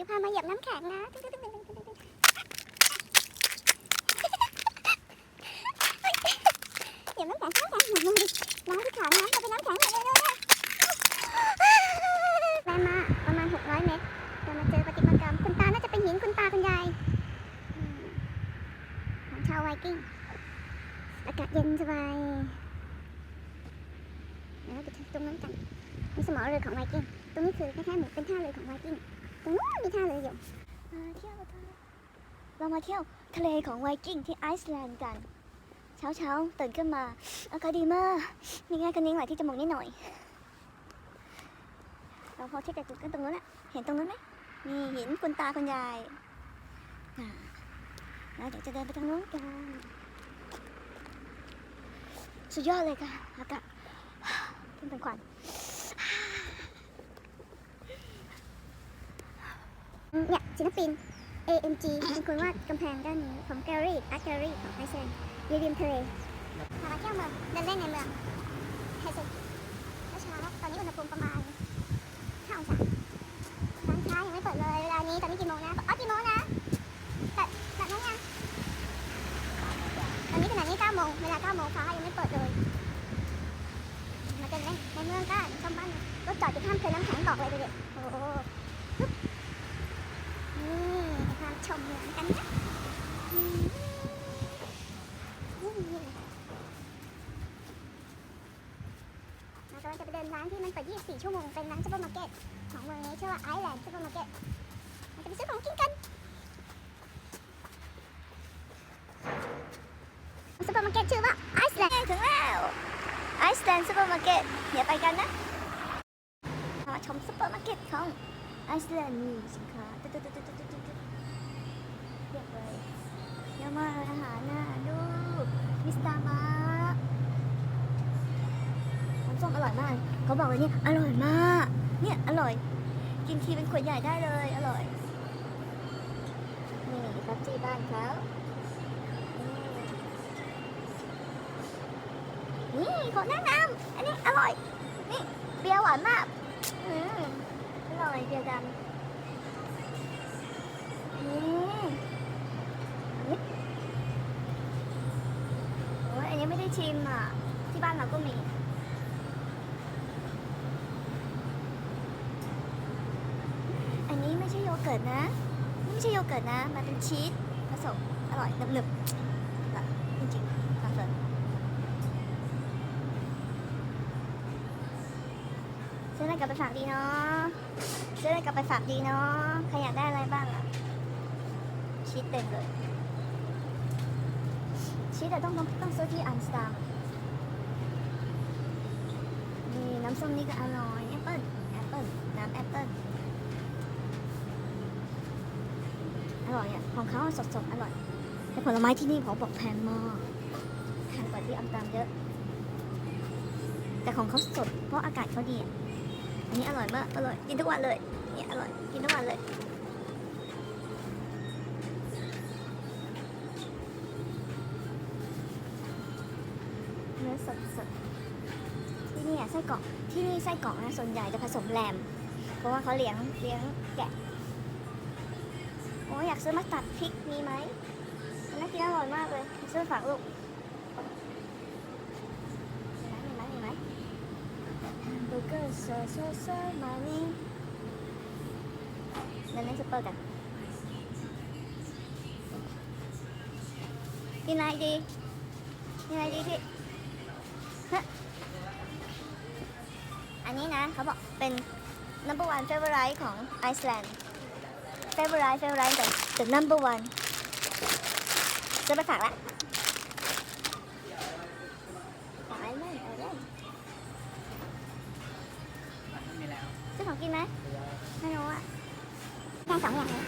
จะพามาเหยียบน้ำแข็งนะเหยียบน้ำแข็งน้ำแข็งหมุนมือล้างที่ขาน้ำจะเป็นน้ำแข็งเลยเลยเลยแวะมาประมาณ 600 เมตรจะมาเจอปฏิมากรรม คุณตาน่าจะเป็นหินคุณตาคุณยายของชาวไวกิ้ง อากาศเย็นสบายเดี๋ยวเราไปตรงนั้นกันมีสมอเรือของไวกิ้ง ตรงนี้คือแคล้ายๆเหมือนเป็นท่าเรือของไวกิ้ง ตรงนู้นมีท่าเรืออยู่มาเที่ยวทะเลเรามาเที่ยวทะเลของไวกิ้งที่ไอซ์แลนด์กัน เช้าเช้าตื่นขึ้นมาอากาศดีมากมีแง่กันนิ้งไหลที่จมูกนิดหน่อย เราพอเช็คจากจุดกันตรงนู้นแหละเห็นตรงนู้นไหมมีหินคุณตาคุณยายอ่แล้วเดี๋ยวจะเดินไปทางนู้นกันสุดยอดเลยค่ะอากาศขึ้นเป็นควัน เนี่ยศิลปิน AMG เป็นคนวาดกำแพงด้านนี้ของแกลลี่อาร์ตแกลลี่ของไอซ์แลนด์อยู่ริมทะเลพามาเที่ยวเมืองเดินเล่นในเมืองไฮเซนเมื่อเช้าตอนนี้อุณหภูมิประมาณ5องศาร้านค้ายังไม่เปิดเลยเวลานี้ตอนนี้กี่โมงนะอ๋อกี่โมงนะแต่แต่นั้นยังตอนนี้ขณะนี้9โมงเวลา9โมงฟ้ายังไม่เปิดเลยมาเดินเล่นในเมืองกันชมบ้านรถจอดอยู่ข้ามเขื่อนน้ำแข็งบอกเลยดูดิโอ้โห ชมเมืองกันนะเรากำลังจะไปเดินร้านที่มันเปิด 24 ชั่วโมง เป็นร้านซูเปอร์มาร์เก็ตของเมืองนี้ชื่อว่าไอแลนด์ซูเปอร์มาร์เก็ตเราจะไปซื้อของกินกันซูเปอร์มาร์เก็ตชื่อว่าไอซ์แลนด์ถึงแล้วไอซ์แลนด์ซูเปอร์มาร์เก็ตเดี๋ยวไปกันนะมาชมซูเปอร์มาร์เก็ตของไอซ์แลนด์มีสินค้า เรียบเลยเยอะมาอาหารน่ะดูมิสตาร์มาร์น้ำส้มอร่อยมาก เขาบอกเลยเนี่ยอร่อยมาก เนี่ยอร่อย กินทีเป็นขวดใหญ่ได้เลย อร่อย นี่ครับที่บ้านเขานี่ขอแนะนำอันนี้อร่อย นี่เบียร์หวานมากอืมอร่อยเบียร์ดำอืมนี่โอ้ยอันนี้ไม่ได้ ชิมอะ ที่บ้านเราก็มีอันนี้ไม่ใช่โยเกิร์ตนะไม่ใช่โยเกิร์ตนะ มันเป็นชีสผสมอร่อยหนึบๆแบบจริงๆคอนเฟิร์มซื้ออะไรกลับไปฝากดีเนาะซื้ออะไรกลับไปฝากดีเนาะใครอยากได้อะไรบ้างอะชีสเต็มเลย ชีสแต่ต้องต้องต้องซื้อที่อัมสตอร์ดัมนี่น้ำส้มนี่ก็อร่อยแอปเปิ้ลแอปเปิ้ลน้ำแอปเปิ้ลอร่อยอะของเขาสดๆอร่อย แต่ผลไม้ที่นี่เขาบอกแพงมากแพงกว่าที่อัมสตอร์ดัมเยอะ แต่ของเขาสดเพราะอากาศเขาดีอันนี้อร่อยมากอร่อยกินทุกวันเลยเนี่ยอร่อยกินทุกวันเลย สดสดที่นี่อะไส้กรอกที่นี่ไส้กรอกนะส่วนใหญ่จะผสมแรมเพราะว่าเขาเลี้ยงเลี้ยงแกะโอ้อยากซื้อมาตัดพริกมีไหมมันน่ากินอร่อยมากเลยซื้อฝากลูกมีไหมมีไหมมีไหมเบอร์เกอร์เซอร์เซอร์เซอร์มานี่เดินเล่นซุปเปอร์กันกินอะไรดีกินอะไรดีพี่ อันนี้นะเขาบอกเป็น number one favorite ของไอซ์แลนด์ favorite favorite แต่แต่ number one จะไปฝากละฝากไอ้เล่นไอ้เล่นซื้อของกินไหมไม่รู้อะแค่สองอย่างเลย